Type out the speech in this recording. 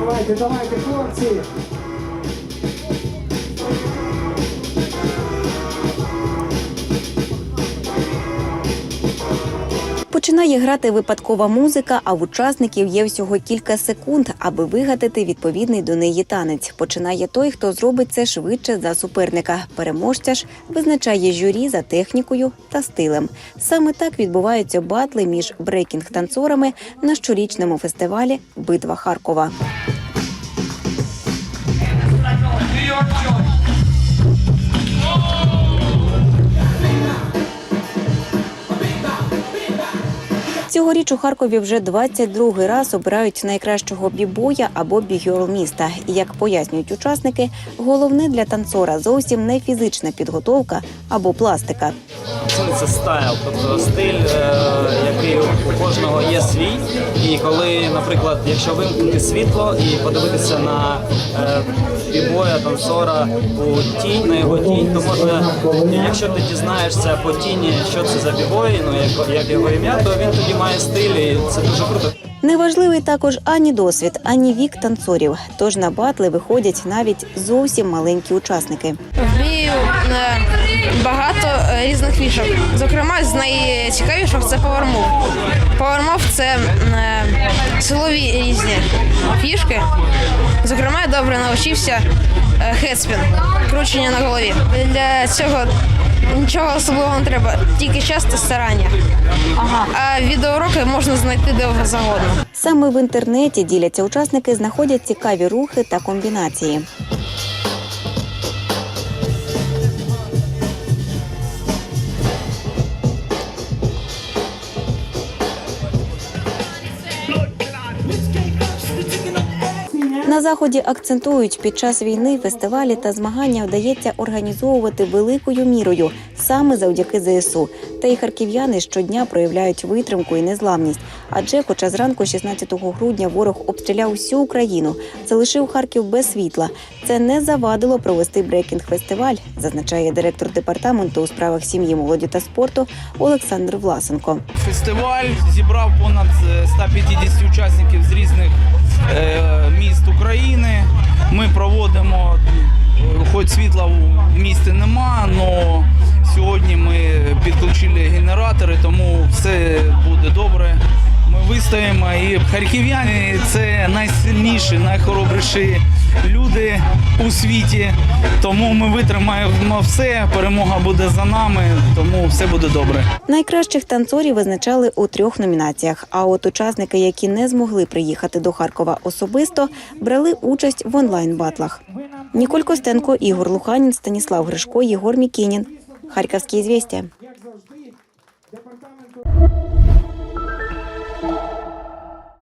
Давайте, давайте, хлопці. Починає грати випадкова музика, а в учасників є всього кілька секунд, аби вигадати відповідний до неї танець. Починає той, хто зробить це швидше за суперника. Переможця ж визначає журі за технікою та стилем. Саме так відбуваються батли між брейкінг-танцорами на щорічному фестивалі Битва Харкова. Цьогоріч у Харкові вже 22-й раз обирають найкращого бібоя або бігьол міста. І як пояснюють учасники, головне для танцора зовсім не фізична підготовка або пластика. Це стайл, тобто стиль, е, який у кожного є свій. І коли, наприклад, якщо вимкнути світло і подивитися на е, бібоя, танцора у тінь, на його тінь, то можна, якщо ти дізнаєшся по тіні, що це за бібой, ну як, як його ім'я, то він тоді має стиль, і це дуже круто. Неважливий також ані досвід, ані вік танцорів. Тож на батли виходять навіть зовсім маленькі учасники. Вмію е, багато е, різних фішок. Зокрема, з найцікавіших це повермув. Повермув це е, силові різні фішки. Зокрема, я добре навчився е, хедспін, кручення на голові. Для цього нічого особливого не треба, тільки час та старання. А відеоуроки можна знайти де завгодно. Саме в інтернеті діляться учасники, знаходять цікаві рухи та комбінації. На заході акцентують, під час війни фестивалі та змагання вдається організовувати великою мірою саме завдяки ЗСУ. Та й харків'яни щодня проявляють витримку і незламність. Адже, хоча зранку 16 грудня ворог обстріляв всю Україну, залишив Харків без світла. Це не завадило провести брейкінг-фестиваль, зазначає директор департаменту у справах сім'ї, молоді та спорту Олександр Власенко. Фестиваль зібрав понад е, 150 учасників з різних е, міст. Ми проводимо, е, хоч світла в місті нема, але сьогодні ми підключили генератори, тому все вистоїмо і харків'яни це найсильніші, найхоробріші люди у світі. Тому ми витримаємо все. Перемога буде за нами, тому все буде добре. Найкращих танцорів визначали у трьох номінаціях. А от учасники, які не змогли приїхати до Харкова особисто, брали участь в онлайн-батлах. Ніколь Костенко, Ігор Луханін, Станіслав Гришко, Єгор Мікінін. Харківські департаменту.